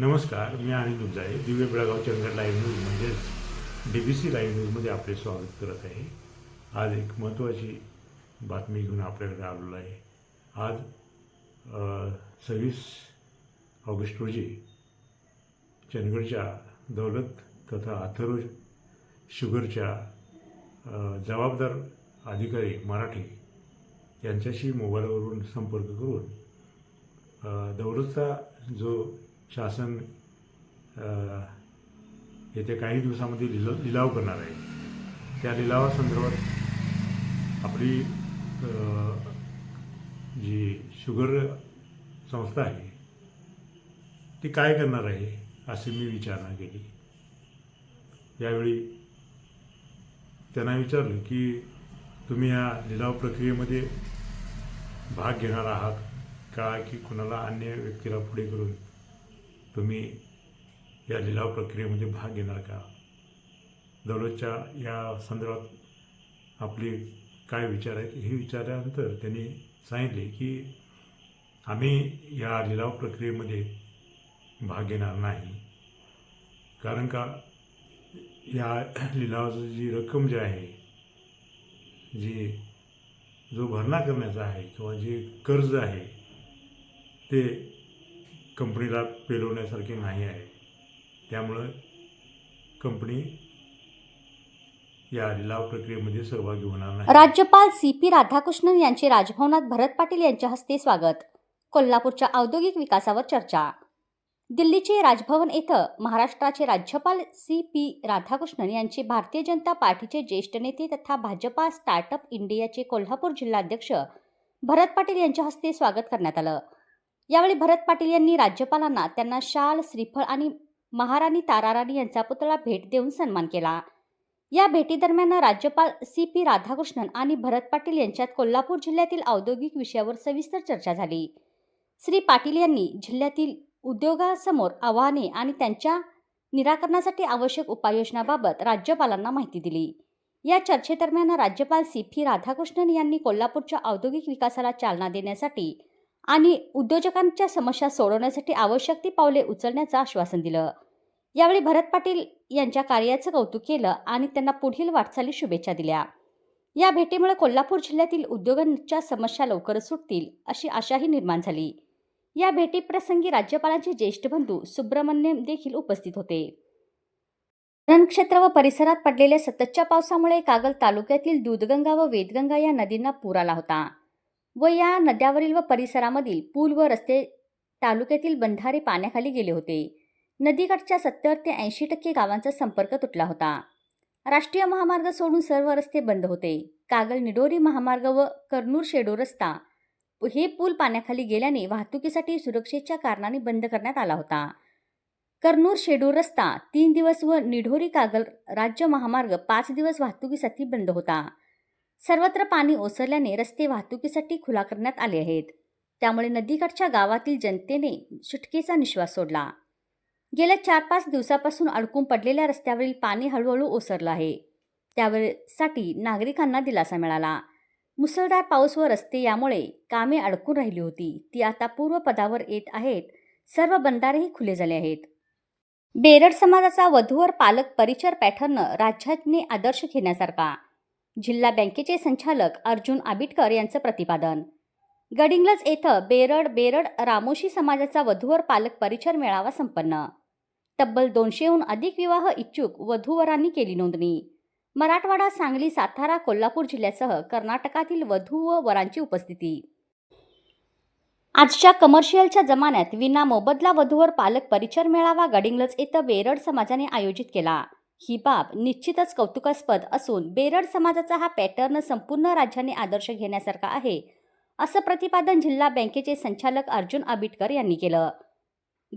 नमस्कार मी Anand Dubjale Divya Belgaum Chandra live news म्हणजेच D B C live न्यूजमध्ये आपले स्वागत करत आहे. आज एक महत्त्वाची बातमी घेऊन आपल्याकडे आलेलो आहे. आज सव्वीस ऑगस्ट रोजी चंदगडच्या दौलत तथा अथर्व शुगरच्या जबाबदार अधिकारी मराठी यांच्याशी मोबाईलवरून संपर्क करून दौलतचा जो शासन येत्या काही दिवसामध्ये लिलाव लिलाव करणार आहे. त्या लिलावासंदर्भात आपली जी शुगर संस्था आहे ती काय करणार आहे अशी मी विचारणा केली. यावेळी त्यांना विचारलं की तुम्ही या लिलाव प्रक्रियेमध्ये भाग घेणार आहात का की कुणाला अन्य व्यक्तीला पुढे करून तुम्ही या लिलाव प्रक्रियेमध्ये भाग घेणार का? दौलतच्या या संदर्भात आपले काय विचार आहेत? हे विचारल्यानंतर त्यांनी सांगितले की आम्ही या लिलाव प्रक्रियेमध्ये भाग घेणार नाही. कारण का या लिलावाची जी रक्कम जी आहे जी जो भरणा करण्याचा आहे किंवा जे कर्ज आहे ते कंपनीला पेलवण्यासारखे नाही आहे. त्यामुळं कंपनी या लिलाव प्रक्रियेमध्ये सहभागी होणार नाही. राज्यपाल सी पी राधाकृष्णन यांचे राजभवनात भरत पाटील यांच्या हस्ते स्वागत. कोल्हापूरच्या औद्योगिक विकासावर चर्चा. दिल्लीचे राजभवन येथं महाराष्ट्राचे राज्यपाल सी पी राधाकृष्णन यांचे भारतीय जनता पार्टीचे ज्येष्ठ नेते तथा भाजपा स्टार्टअप इंडियाचे कोल्हापूर जिल्हाध्यक्ष भरत पाटील यांच्या हस्ते स्वागत करण्यात आलं. यावेळी भरत पाटील यांनी राज्यपालांना त्यांना शाल श्रीफळ आणि महाराणी ताराराणी यांचा पुतळा भेट देऊन सन्मान केला. या भेटीदरम्यान राज्यपाल सी पी राधाकृष्णन आणि भरत पाटील यांच्यात कोल्हापूर जिल्ह्यातील औद्योगिक विषयावर सविस्तर चर्चा झाली. श्री पाटील यांनी जिल्ह्यातील उद्योगासमोर आव्हाने आणि त्यांच्या निराकरणासाठी आवश्यक उपाययोजनाबाबत राज्यपालांना माहिती दिली. या चर्चेदरम्यान राज्यपाल सी पी राधाकृष्णन यांनी कोल्हापूरच्या औद्योगिक विकासाला चालना देण्यासाठी आणि उद्योजकांच्या समस्या सोडवण्यासाठी आवश्यक ती पावले उचलण्याचं आश्वासन दिलं. यावेळी भरत पाटील यांच्या कार्याचं कौतुक केलं आणि त्यांना पुढील वाटचाली शुभेच्छा दिल्या. या भेटीमुळे कोल्हापूर जिल्ह्यातील उद्योगांच्या समस्या लवकरच सुटतील अशी आशाही निर्माण झाली. या भेटीप्रसंगी राज्यपालांचे ज्येष्ठ बंधू सुब्रमण्यम देखील उपस्थित होते. रणक्षेत्र व परिसरात पडलेल्या सततच्या पावसामुळे कागल तालुक्यातील दूधगंगा व वेदगंगा या नदींना पूर आला होता. व या नद्यावरील व परिसरामधील पूल व रस्ते तालुक्यातील बंधारे पाण्याखाली गेले होते. नदीकाठच्या सत्तर ते ऐंशी टक्के गावांचा संपर्क तुटला होता. राष्ट्रीय महामार्ग सोडून सर्व रस्ते बंद होते. कागल निडोरी महामार्ग व कर्नूर शेडो रस्ता हे पूल पाण्याखाली गेल्याने वाहतुकीसाठी सुरक्षेच्या कारणाने बंद करण्यात आला होता. कर्नूर शेडूर रस्ता तीन दिवस व निढोरी कागल राज्य महामार्ग पाच दिवस वाहतुकीसाठी बंद होता. सर्वत्र पाणी ओसरल्याने रस्ते वाहतुकीसाठी खुला करण्यात आले आहेत. त्यामुळे नदीकाठच्या गावातील जनतेने सुटकेचा निश्वास सोडला. गेल्या चार पाच दिवसापासून अडकून पडलेल्या रस्त्यावरील पाणी हळूहळू ओसरलं आहे. त्यावेळेसाठी नागरिकांना दिलासा मिळाला. मुसळधार पाऊस व रस्ते यामुळे कामे अडकून राहिली होती. ती आता पूर्वपदावर येत आहेत. सर्व बंधारेही खुले झाले आहेत. बेरड समाजाचा वधूवर पालक परिचर पॅटर्न राज्याने आदर्श घेण्यासारखा जिल्हा बँकेचे संचालक अर्जुन आबिटकर यांचं प्रतिपादन. गडिंग्लज येथं बेरड बेरड रामोशी समाजाचा वधूवर पालक परिचर मेळावा संपन्न. तब्बल दोनशेहून अधिक विवाह इच्छुक वधूवरांनी केली नोंदणी. मराठवाडा सांगली सातारा कोल्हापूर जिल्ह्यासह कर्नाटकातील वधू व वरांची उपस्थिती. आजच्या कमर्शियलच्या जमान्यात विना मोबदला वधूवर पालक परिचर मेळावा गडिंग्लज येथं बेरड समाजाने आयोजित केला. ही बाब निश्चितच कौतुकास्पद असून बेरड समाजाचा हा पॅटर्न संपूर्ण राज्याने आदर्श घेण्यासारखा आहे असं प्रतिपादन जिल्हा बँकेचे संचालक अर्जुन आबिटकर यांनी केलं.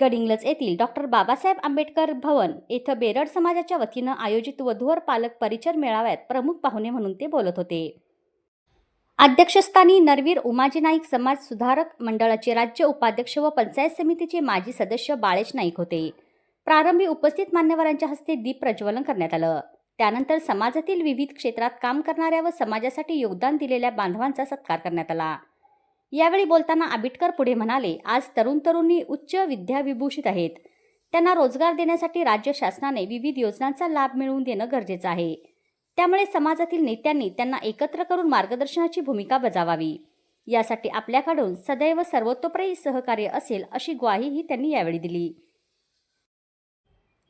गडिंग्लज येथील डॉक्टर बाबासाहेब आंबेडकर भवन येथं बेरड समाजाच्या वतीनं आयोजित वधूवर पालक परिचर मेळाव्यात प्रमुख पाहुणे म्हणून ते बोलत होते. अध्यक्षस्थानी नरवीर उमाजी नाईक समाज सुधारक मंडळाचे राज्य उपाध्यक्ष व पंचायत समितीचे माजी सदस्य बाळेश नाईक होते. प्रारंभी उपस्थित मान्यवरांच्या हस्ते दीप प्रज्वलन करण्यात आलं. त्यानंतर समाजातील विविध क्षेत्रात काम करणाऱ्या व समाजासाठी योगदान दिलेल्या बांधवांचा सत्कार करण्यात आला. यावेळी बोलताना आबिटकर पुढे म्हणाले आज तरुण तरुणी उच्च विद्याविभूषित आहेत. त्यांना रोजगार देण्यासाठी राज्य शासनाने विविध योजनांचा लाभ मिळवून देणं गरजेचं आहे. त्यामुळे समाजातील नेत्यांनी त्यांना एकत्र करून मार्गदर्शनाची भूमिका बजावावी. यासाठी आपल्याकडून सदैव सर्वतोपरी सहकार्य असेल अशी ग्वाहीही त्यांनी यावेळी दिली.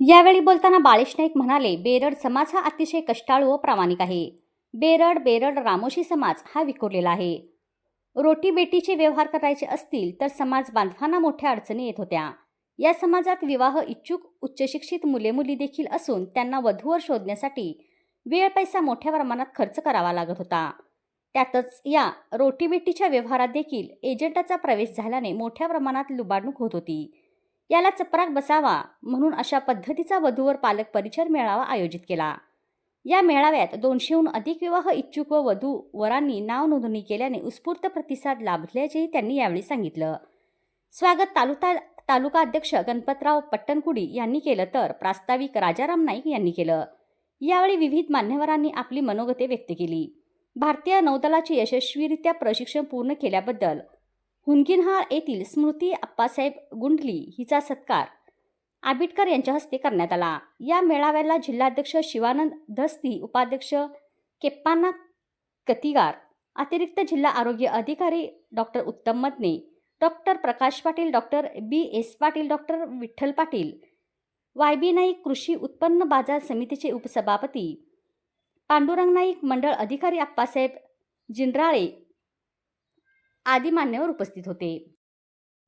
यावेळी बोलताना बाळेश नाईक म्हणाले बेरड समाज हा अतिशय कष्टाळू व प्रामाणिक आहे. बेरड बेरड रामोशी समाज हा विखुरलेला आहे. रोटी बेटीचे व्यवहार करायचे असतील तर समाज बांधवांना मोठ्या अडचणी येत होत्या. या समाजात विवाह इच्छुक उच्चशिक्षित मुले मुली देखील असून त्यांना वधूवर शोधण्यासाठी वेळ पैसा मोठ्या प्रमाणात खर्च करावा लागत होता. त्यातच या रोटीबेटीच्या व्यवहारात देखील एजंटाचा प्रवेश झाल्याने मोठ्या प्रमाणात लुबाडणूक होत होती. याला चपराक बसावा म्हणून अशा पद्धतीचा वधूवर पालक परिचर मेळावा आयोजित केला. या मेळाव्यात दोनशेहून अधिक विवाह इच्छुक व वधू वरांनी नाव नोंदणी केल्याने उत्स्फूर्त प्रतिसाद लाभल्याचेही त्यांनी यावेळी सांगितलं. स्वागत तालुका तालुका अध्यक्ष गणपतराव पट्टणकुडी यांनी केलं तर प्रास्ताविक राजाराम नाईक यांनी केलं. यावेळी विविध मान्यवरांनी आपली मनोगते व्यक्त केली. भारतीय नौदलाचे यशस्वीरित्या प्रशिक्षण पूर्ण केल्याबद्दल हुनगिनहाळ येथील स्मृती अप्पासाहेब गुंडली हिचा सत्कार आबिटकर यांच्या हस्ते करण्यात आला. या मेळाव्याला जिल्हाध्यक्ष शिवानंद धस्ती उपाध्यक्ष केप्पाना कतिगार अतिरिक्त जिल्हा आरोग्य अधिकारी doctor Uttam Madane doctor Prakash Patil doctor B S Patil doctor Vitthal Patil Y B Naik कृषी उत्पन्न बाजार समितीचे उपसभापती पांडुरंग नाईक मंडळ अधिकारी आप्पासाहेब जिंद्राळे आदी मान्यवर उपस्थित होते.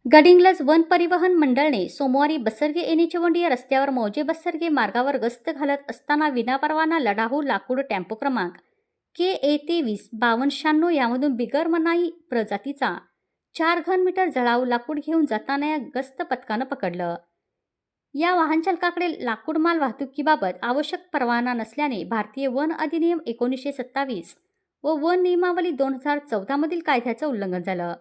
गडिंग्लज वन परिवहन मंडळने सोमवारी बसरगे एनीचवंडी या रस्त्यावर मौजे बसरगे मार्गावर गस्त घालत असताना विनापरवाना लढाऊ लाकूड टेम्पो क्रमांक के ए तेवीस बावन्न शहाण्णव यामधून बिगर मनाई प्रजातीचा चार घन मीटर जळाऊ लाकूड घेऊन जाताना या गस्त पथकानं पकडलं. या वाहनचालकाकडे लाकूड माल वाहतुकीबाबत आवश्यक परवाना नसल्याने भारतीय वन अधिनियम एकोणीसशे सत्तावीस व वन नियमावली दोन हजार चौदामधील कायद्याचं उल्लंघन झालं.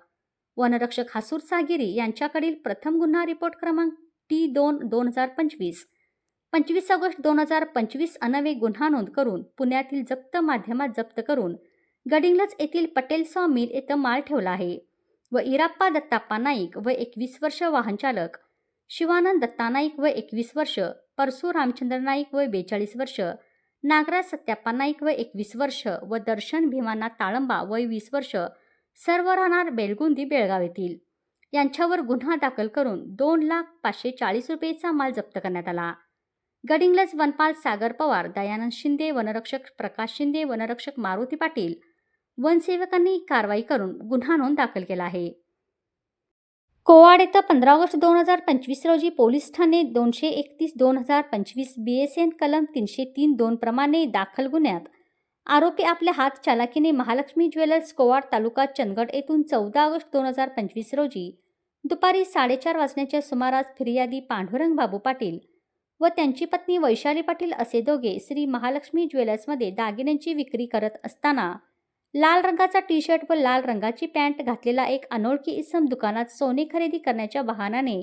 वनरक्षक हासूर सागिरी यांच्याकडील प्रथम गुन्हा रिपोर्ट क्रमांक टी दोन दोन हजार पंचवीस. पंचवीस ऑगस्ट दोन हजार पंचवीस अनवे गुन्हा नोंद करून पुण्यातील जप्त माध्यमात जप्त करून गडिंगलज येथील पटेल सॉ मिल येथे माल ठेवला आहे व इराप्पा दत्ताप्पा नाईक व एकवीस वर्ष वाहन चालक शिवानंद दत्ता नाईक व एकवीस वर्ष परसू रामचंद्र नाईक व बेचाळीस वर्ष नागराज सत्याप्पा नाईक व एकवीस वर्ष व दर्शन भीमाना ताळंबा वय वीस वर्ष सर्व राहणार बेलगुंदी बेळगाव येथील. यांच्यावर गुन्हा दाखल करून दोन लाख पाचशे चाळीस रुपयेचा माल जप्त करण्यात आला. गडिंग्लज वनपाल सागर पवार दयानंद शिंदे वनरक्षक प्रकाश शिंदे वनरक्षक मारुती पाटील वनसेवकांनी कारवाई करून गुन्हा नोंद दाखल केला आहे. कोवाड येथे पंधरा ऑगस्ट दोन हजार पंचवीस रोजी पोलीस ठाणे दोनशे एकतीस दोन हजार पंचवीस बी एस एन कलम तीनशे तीन दोन प्रमाणे दाखल गुन्ह्यात. आरोपी आपल्या हात चालाकीने महालक्ष्मी ज्वेलर्स कोवाड तालुका चंदगड येथून चौदा ऑगस्ट दोन हजार पंचवीस रोजी दुपारी साडेचार वाजण्याच्या सुमारास फिर्यादी पांडुरंग बाबू पाटील व त्यांची पत्नी वैशाली पाटील असे दोघे श्री महालक्ष्मी ज्वेलर्समध्ये दागिन्यांची विक्री करत असताना लाल रंगाचा टी शर्ट व लाल रंगाची पॅन्ट घातलेला एक अनोळखी इसम दुकानात सोने खरेदी करण्याच्या बहानाने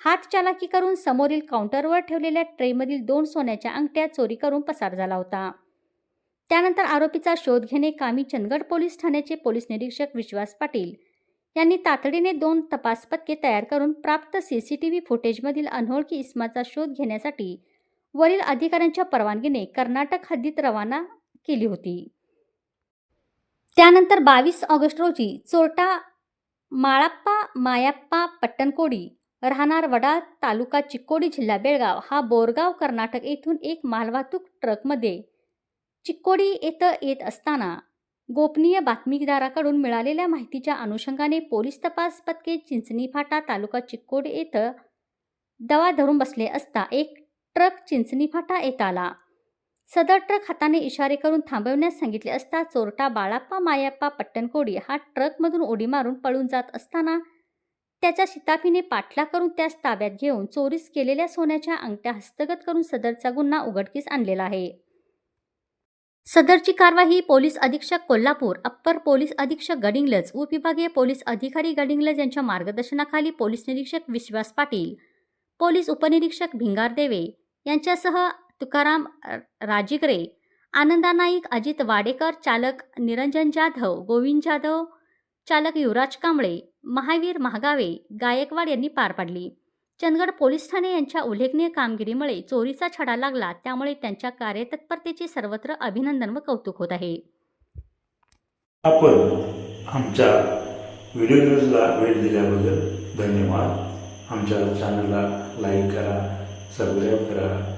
हात चालाकी करून समोरील काउंटरवर ठेवलेल्या ट्रेमधील दोन सोन्याच्या अंगठ्या चोरी करून पसार झाला होता. त्यानंतर आरोपीचा शोध घेणे कामी चंदगड पोलीस ठाण्याचे पोलीस निरीक्षक विश्वास पाटील यांनी तातडीने दोन तपास पथके तयार करून प्राप्त सी सी टी व्ही फुटेजमधील अनोळखी इसमाचा शोध घेण्यासाठी वरील अधिकाऱ्यांच्या परवानगीने कर्नाटक हद्दीत रवाना केली होती. त्यानंतर बावीस ऑगस्ट रोजी चोरटा माळाप्पा मायाप्पा पट्टणकोडी राहणार वडाळ तालुका चिक्कोडी जिल्हा बेळगाव हा बोरगाव कर्नाटक येथून एक मालवाहतूक ट्रकमध्ये चिक्कोडी येथं येत असताना गोपनीय बातमीदाराकडून मिळालेल्या माहितीच्या अनुषंगाने पोलीस तपास पथके चिंचणी फाटा तालुका चिक्कोडी येथं दवा धरून बसले असता एक ट्रक चिंचणी फाटा येत आला. सदर ट्रक हाताने इशारे करून थांबवण्यास सांगितले असता चोरटा बाळाप्पा मायाप्पा पट्टणकोडी हा ट्रकमधून उडी मारून पळून जात असताना त्याच्या शिताफीने पाठला करून त्यास ताब्यात घेऊन चोरीस केलेल्या सोन्याच्या अंगठ्या हस्तगत करून सदरचा गुन्हा उघडकीस आणलेला आहे. सदरची कारवाई पोलीस अधीक्षक कोल्हापूर अप्पर पोलीस अधीक्षक गडिंगलज उपविभागीय पोलीस अधिकारी गडिंगलज यांच्या मार्गदर्शनाखाली पोलीस निरीक्षक विश्वास पाटील पोलीस उपनिरीक्षक भिंगार देवे यांच्यासह तुकाराम राजिकरे आनंदा नाईक अजित वाडेकर चालक निरंजन जाधव गोविंद जाधव चालक युवराज कांबळे महावीर महागावे गायकवाड यांनी पार पाडली. चंदगड पोलीस ठाणे यांच्या उल्लेखनीय कामगिरीमुळे चोरीचा छडा लागला त्यामुळे त्यांच्या कार्यतत्परतेचे सर्वत्र अभिनंदन व कौतुक होत आहे. आपण आमच्या व्हिडिओ न्यूजला वेळ दिल्याबद्दल धन्यवाद. आमच्या चॅनलला लाईक करा सबस्क्राईब करा.